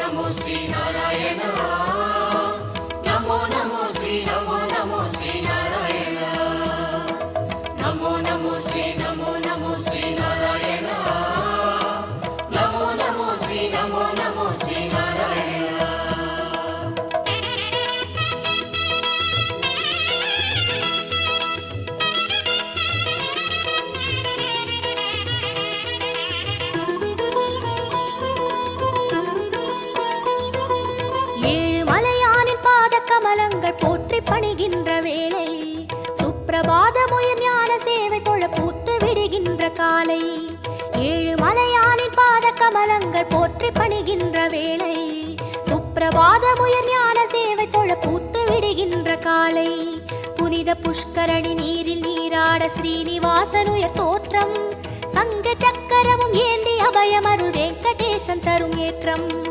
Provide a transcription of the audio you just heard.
నమో శ్రీ నారాయణ. నమో నమో శ్రీ నమో నమో శ్రీ నారాయణ. నమో నమో శ్రీ నమో నమో శ్రీ నారాయణ. నమో నమో శ్రీ నమో నమో శ్రీ నారాయణ கமலங்கள் போற்றி பணிகின்ற வேளை. சுப்பிரபாதமுயர் ஞான சேவை தொழ பூத்து விடுகின்ற காலை. ஏழு மலையானின் பாத கமலங்கள் போற்றி பணிகின்ற வேளை. சுப்பிரபாதமுயர் ஞான சேவை தொழ பூத்து விடுகின்ற காலை. புனித புஷ்கரணி நீரில் நீராட ஸ்ரீனிவாசனுய தோற்றம். சங்க சக்கரமும் ஏந்தி அபயமருள் வெங்கடேசன் தரும் ஏற்றம்.